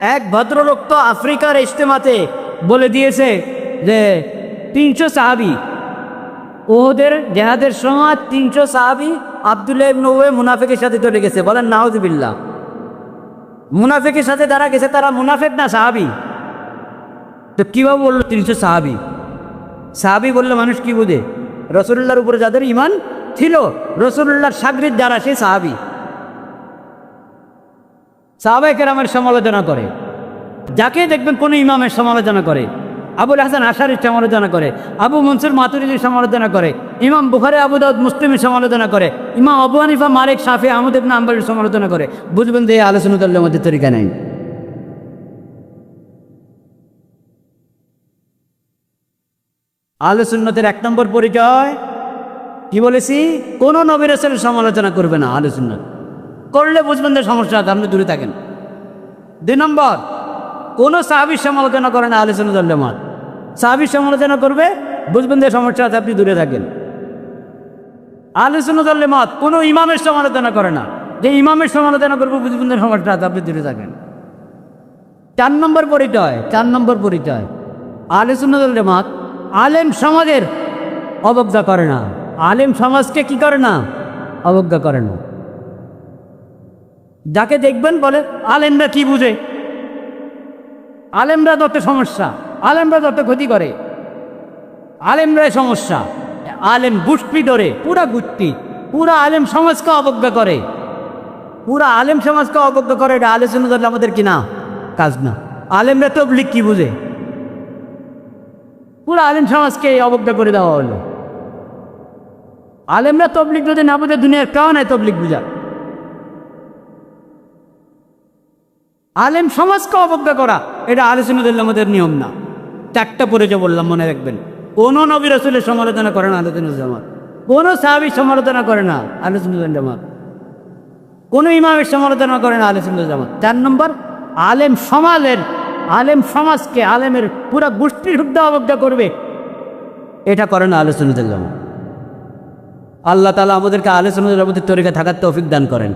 এক ভদ্রলোক তো আফ্রিকার ইজতেমাতে বলে দিয়েছে যে তিনশো সাহাবি ওহদের জেহাদের সময় তিনশো সাহাবি আবদুল্লাহ উবে মুনাফিকের সাথে চলে গেছে। বলেন, নাউজবিল্লাহ। মুনাফিকের সাথে যারা গেছে, তারা মুনাফেক না সাহাবি? তো কীভাবে বলল তিনশো সাহাবি? সাহাবি বললে, মানুষ কি বুঝে? রসুল্লাহর উপরে যাদের ইমান ছিল, রসুল্লাহর সাগরিদ যারা সে সাহাবি। সাহাবাই কেরামের সমালোচনা করে। যাকে দেখবেন কোনো ইমামের সমালোচনা করে। আবুল হাসান আশারির সমালোচনা করে। আবু মনসুর মাতুরিদের সমালোচনা করে। ইমাম বুখারে, আবু দাউদ মুসলিমের সমালোচনা করে। ইমাম আবু হানিফা, মালিক, শাফি, আহমদ ইবনা আম্বারের সমালোচনা করে। বুঝবেন যে এই মধ্যে তরিকা নেই। আলো সুন্নতের এক নম্বর পরিচয় কি বলেছি? কোন নবীর সমালোচনা করবে না আলো সুন্নত। করলে বুঝবেন যে সমস্যা আছে, আপনি দূরে থাকেন। দুই নম্বর, কোন সাহাবির সমালোচনা করে না আলো সুন্নত জামাত। সাহাবির সমালোচনা করবে, বুঝবেন যে সমস্যা আছে, আপনি দূরে থাকেন। আলো সুন্নত মত কোনো ইমামের সমালোচনা করে না। যে ইমামের সমালোচনা করবে, বুঝবেন যে সমস্যা আছে, আপনি দূরে থাকেন। চার নম্বর পরিচয়, চার নম্বর পরিচয়। আলে সুন্নতুল জামাত আলেম সমাজের অবজ্ঞা করে না। আলেম সমাজকে কি করে না? অবজ্ঞা করে না। যাকে দেখবেন বলে, আলেমরা কি বুঝে? আলেমরা যত সমস্যা, আলেমরা যত ক্ষতি করে, আলেমরাই সমস্যা। আলেম গুষ্টি ধরে, পুরা গুষ্টি পুরা আলেম সমাজকে অবজ্ঞা করে। পুরা আলেম সমাজকে অবজ্ঞা করে, এটা আলোচনা করলে আমাদের কি না? কাজ না। আলেমরা তবলিক কি বুঝে? পুরা আলেম সমাজকে অবজ্ঞা করে দেওয়া হলো। আলেমরা তবলিক যদি না বুঝে, দুনিয়ার নাই তবলিক বুঝা আলেম সমাজকে অবজ্ঞা করা, এটা আলোচনা আমাদের নিয়ম না। চারটা পরিচয় বললাম, মনে রাখবেন। কোন নবী রসুলের সমালোচনা করে না আলোচনা জামাত। কোন সাহাবির সমালোচনা করে না আলোচনা জামাত। কোন ইমামের সমালোচনা করে না আলোচনা জামাত। চার নম্বর, আলেম সমাজের, আলেম সমাজকে আলেমের পুরা গোষ্ঠীর হুদ্দা অবজ্ঞা করবে। এটা করে না আলোচনা জামাত। আল্লাহ তালা আমাদেরকে আলোচনা আমাদের তরিকা থাকার তৌফিক দান করেন।